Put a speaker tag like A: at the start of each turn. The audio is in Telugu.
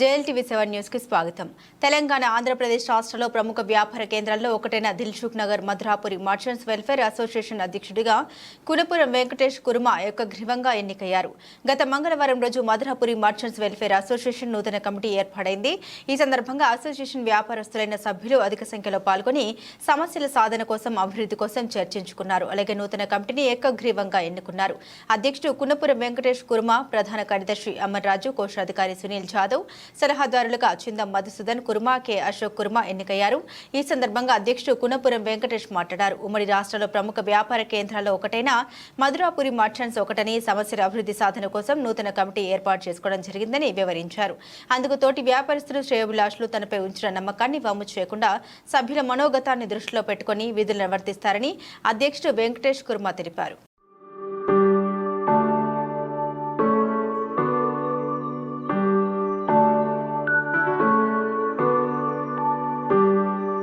A: జేఎల్టీవీ సెవెన్ న్యూస్కి స్వాగతం. తెలంగాణ ఆంధ్రప్రదేశ్ రాష్ట్రంలో ప్రముఖ వ్యాపార కేంద్రాల్లో ఒకటైన Dilsukh Nagar Madhurapuri merchants welfare association అధ్యక్షుడిగా కునపురం వెంకటేష్ కుర్మ ఏకగ్రీవంగా ఎన్నికయ్యారు. గత మంగళవారం రోజు మధురాపురి మర్చెంట్స్ వెల్ఫేర్ అసోసియేషన్ నూతన కమిటీ ఏర్పాటైంది ఈ సందర్భంగా అసోసియేషన్ వ్యాపారస్తులైన సభ్యులు అధిక సంఖ్యలో పాల్గొని సమస్యల సాధన కోసం అభివృద్ధి కోసం చర్చించుకున్నారు. అలాగే నూతన కమిటీని ఏకగ్రీవంగా ఎన్నుకున్నారు. అధ్యక్షుడు కునపురం వెంకటేష్ కుర్మ ప్రధాన కార్యదర్శి అమర్రాజు కోశాధికారి సునీల్ జాదవ్ సలహాదారులుగా చిందం మధుసూదన్ కుర్మా కె. అశోక్ కుర్మా ఎన్నికయ్యారు. ఈ సందర్భంగా అధ్యక్షుడు కునపురం వెంకటేష్ మాట్లాడారు. ఉమ్మడి రాష్ట్రంలో ప్రముఖ వ్యాపార కేంద్రాల్లో ఒకటైన మధురాపురి మర్చెంట్స్ ఒకటని సమస్యల అభివృద్ధి సాధన కోసం నూతన కమిటీ ఏర్పాటు చేసుకోవడం జరిగిందని వివరించారు. అందుకు తోటి వ్యాపారస్తులు శ్రేయోభిలాషులు తనపై ఉంచిన నమ్మకాన్ని వమ్ము చేయకుండా సభ్యుల మనోగతాన్ని దృష్టిలో పెట్టుకుని విధులు నిర్వర్తిస్తారని అధ్యక్షుడు వెంకటేష్ కుర్మా తెలిపారు.